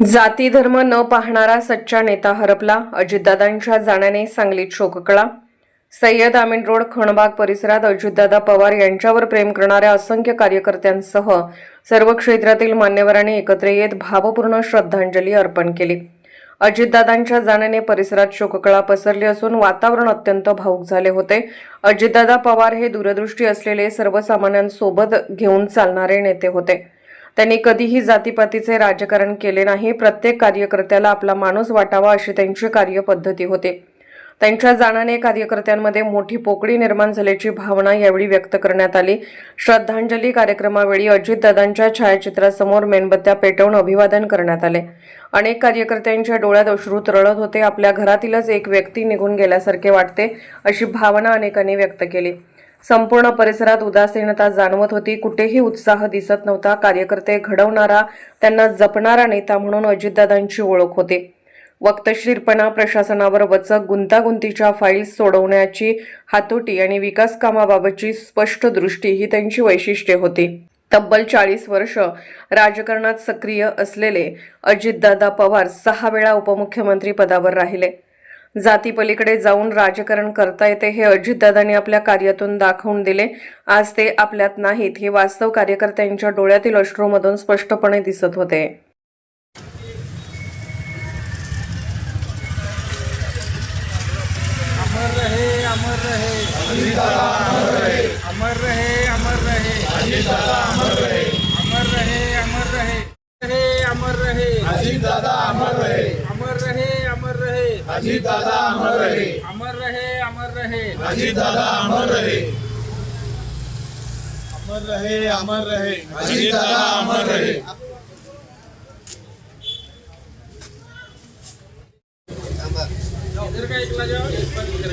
जाती धर्म न पाहणारा सच्चा नेता हरपला अजितदादांच्या जाण्याने सांगलीत शोककळा सय्यद आमीन रोड खणबाग परिसरात अजितदादा पवार यांच्यावर प्रेम करणाऱ्या असंख्य कार्यकर्त्यांसह सर्व क्षेत्रातील मान्यवरांनी एकत्र येत भावपूर्ण श्रद्धांजली अर्पण केली. अजितदादांच्या जाण्याने परिसरात शोककळा पसरली असून वातावरण अत्यंत भाऊक झाले होते. अजितदादा पवार हे दूरदृष्टी असलेले सर्वसामान्यांसोबत घेऊन चालणारे नेते होते. त्यांनी कधीही जातीपातीचे राजकारण केले नाही. प्रत्येक कार्यकर्त्याला आपला माणूस वाटावा अशी त्यांची कार्यपद्धती होते. त्यांच्या जाण्याने कार्यकर्त्यांमध्ये मोठी पोकळी निर्माण झाल्याची भावना यावेळी व्यक्त करण्यात आली. श्रद्धांजली कार्यक्रमावेळी अजितदादांच्या छायाचित्रासमोर मेणबत्त्या पेटवून अभिवादन करण्यात आले. अनेक कार्यकर्त्यांच्या डोळ्यात अश्रू तरळत होते. आपल्या घरातीलच एक व्यक्ती निघून गेल्यासारखे वाटते अशी भावना अनेकांनी व्यक्त केली. संपूर्ण परिसरात उदासीनता जाणवत होती. कुठेही उत्साह दिसत नव्हता. कार्यकर्ते घडवणारा त्यांना जपणारा नेता म्हणून अजितदादांची ओळख होती. वक्तशीरपणा प्रशासनावर वचक गुंतागुंतीच्या फाईल्स सोडवण्याची हातोटी आणि विकास कामाबाबतची स्पष्ट दृष्टी ही त्यांची वैशिष्ट्ये होती. तब्बल चाळीस वर्ष राजकारणात सक्रिय असलेले अजितदादा पवार सहा वेळा उपमुख्यमंत्री पदावर राहिले. जातीपलीकडे जाऊन राजकारण करता येते हे अजितदादांनी आपल्या कार्यातून दाखवून दिले. आज ते आपल्यात नाहीत हे वास्तव कार्यकर्त्यांच्या डोळ्यातील अश्रूमधून स्पष्टपणे दिसत होते. अमर रहे अजीत दादा अमर रहे। अमर रहे अमर रहे। अजीत दादा अमर रहे। अमर रहे अमर रहे। अजीत दादा अमर रहे। इधर का एक ला जाओ एक बार इधर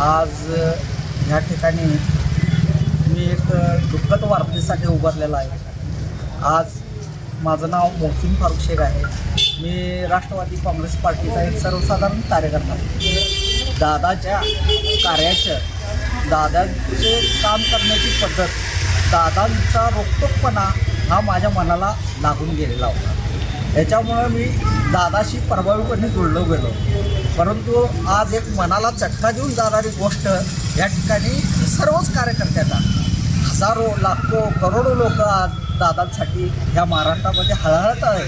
आज या ह्या ठिकाणी मी एक दुःखद वार्तेसाठी उभारलेला आहे. आज माझं नाव मोहसिन फारुख शेख आहे. मी राष्ट्रवादी काँग्रेस पार्टीचा एक सर्वसाधारण कार्यकर्ता आहे. दादाच्या कार्याचं दादाचे काम करण्याची पद्धत दादांचा रोखटोकपणा हा माझ्या मनाला लागून गेलेला होता. याच्यामुळं मी दादाशी प्रभावीपणे जुळलो गेलो. परंतु आज एक मनाला चटका देऊन जाणारी गोष्ट या ठिकाणी सर्वच कार्यकर्त्यांना हजारो लाखो करोडो लोक आज दादांसाठी ह्या महाराष्ट्रामध्ये हळहळत आहे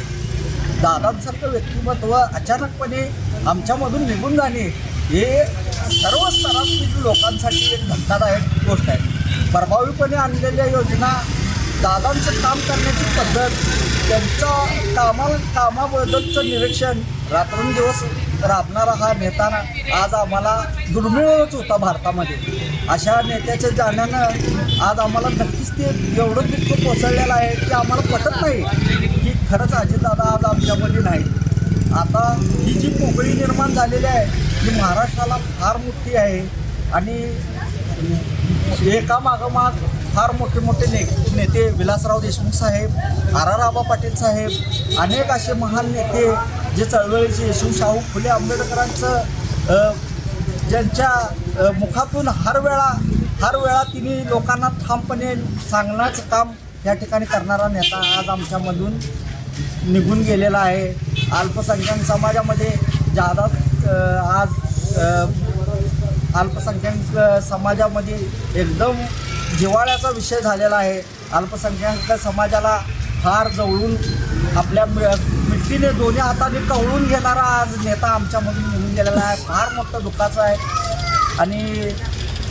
दादांसारखं व्यक्तिमत्व अचानकपणे आमच्यामधून निघून जाणे हे सर्व स्तरातील लोकांसाठी एक धक्कादायक गोष्ट आहे. प्रभावीपणे आणलेल्या योजना दादांचं काम करण्याची पद्धत त्यांच्या कामा कामाबद्दलचं निरीक्षण रात्रंदिवस राबणारा हा नेता आज आम्हाला दुर्मिळच होता भारतामध्ये. अशा नेत्याच्या जाण्यानं आज आम्हाला नक्कीच ते एवढं दुःख कोसळलेलं आहे की आम्हाला पटत नाही की खरंच अजितदादा आज आमच्यामध्ये नाही आता ही जी पोकळी निर्माण झालेली आहे ही महाराष्ट्राला फार मोठी आहे आणि एका मागोमाग फार मोठे मोठे ने नेते विलासराव देशमुख साहेब आर आर आबा पाटील साहेब अनेक असे महान नेते जे चळवळीचे येशू शाहू फुले आंबेडकरांचं ज्यांच्या मुखातून हर वेळा हर वेळा तिने लोकांना ठामपणे सांगण्याचं काम या ठिकाणी करणारा नेता आज आमच्यामधून निघून गेलेला आहे. अल्पसंख्याक समाजामध्ये जादा आज अल्पसंख्याक समाजामध्ये एकदम जिव्हाळ्याचा विषय झालेला आहे. अल्पसंख्याक समाजाला फार जवळून आपल्या मिट्टीने दोन्ही हाताने कवळून घेणारा आज नेता आमच्यामधून निघून गेलेला आहे. फार मोठं दुःखाचं आहे. आणि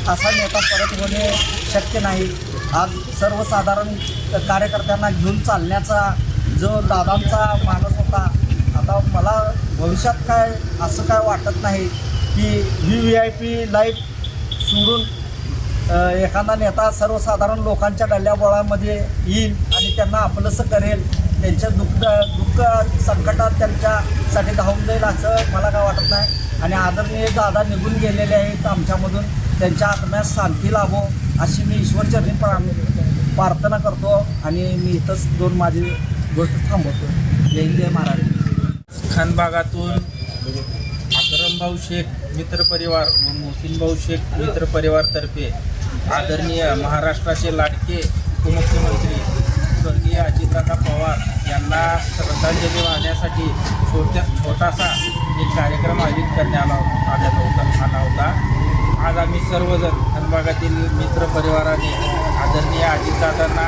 असा नेता परत होणे शक्य नाही. आज सर्वसाधारण कार्यकर्त्यांना घेऊन चालण्याचा जो दादांचा मानस होता आता मला भविष्यात काय असं काय वाटत नाही. की V V I P life सोडून एखादा नेता सर्वसाधारण लोकांच्या गल्ल्याबोळामध्ये येईल आणि त्यांना आपलंसं करेल त्यांच्या दुःख दुःख संकटात त्यांच्यासाठी धावून जाईल असं मला काय वाटत नाही. आणि आदरणीय दादा निघून गेलेले आहेत आमच्यामधून त्यांच्या आत्म्यास शांती लाभो अशी मी ईश्वरचरणी प्रा- प्रार्थना करतो आणि मी इथंच दोन माझी गोष्ट थांबवतो. जय जय महाराज खानबागातून मोहसिनभाऊ शेख मित्रपरिवार व मोहसिनभाऊ शेख मित्रपरिवारतर्फे आदरणीय महाराष्ट्राचे लाडके उपमुख्यमंत्री स्वर्गीय अजितदादा पवार यांना श्रद्धांजली वाहण्यासाठी छोट्या छोटासा एक कार्यक्रम आयोजित करण्यात आला आला होता आला होता. आज आम्ही सर्वजण खानबागातील मित्र परिवाराने आदरणीय अजितदादांना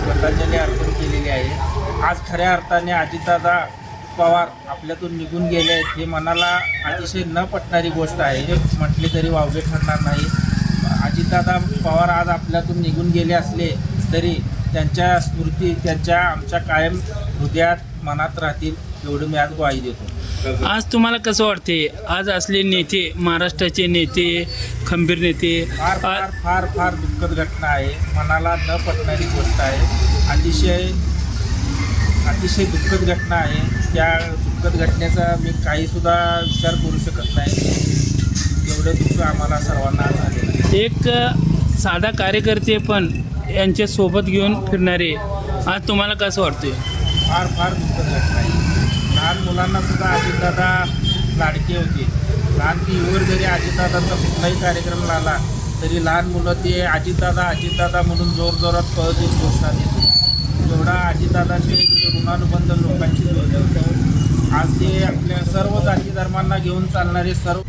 श्रद्धांजली अर्पण केलेली आहे. आज खऱ्या अर्थाने अजितदादा पवार आपल्यातून निघून गेले आहेत हे मनाला अतिशय न पटणारी गोष्ट आहे. हे म्हटले तरी वावगे ठरणार नाही. अजितदादा पवार आज आपल्यातून निघून गेले असले तरी त्यांच्या स्मृती त्यांच्या आमच्या कायम हृदयात मनात राहतील एवढं मी आज ग्वाही देतो. आज तुम्हाला कसं वाटते? आज असले नेते महाराष्ट्राचे नेते खंबीर नेते फार फार फार फार दुःखद घटना आहे. मनाला न पटणारी गोष्ट आहे. अतिशय अतिशय दुःखद घटना आहे. त्या दुःखद घटनेचा मी काहीसुद्धा विचार करू शकत नाही. एवढं दुःख आम्हाला सर्वांना झालेलं एक साधा कार्यकर्ते पण यांच्या सोबत घेऊन फिरणारे आज तुम्हाला कसं वाटतंय? फार फार दुःखद घटना आहे. लहान मुलांना सुद्धा अजितदादा लाडके होते. लहान व्हीवर जरी अजितदादांचा कुठलाही कार्यक्रम लागला तरी लहान मुलं ते अजितदादा अजितदादा म्हणून जोरजोरात पळत येऊन घोषणा देते एवढा आजीदादाचे ऋणानुबंध लोकांची जोडले होते. आज ते आपल्या सर्व जाती धर्मांना घेऊन चालणारे सर्व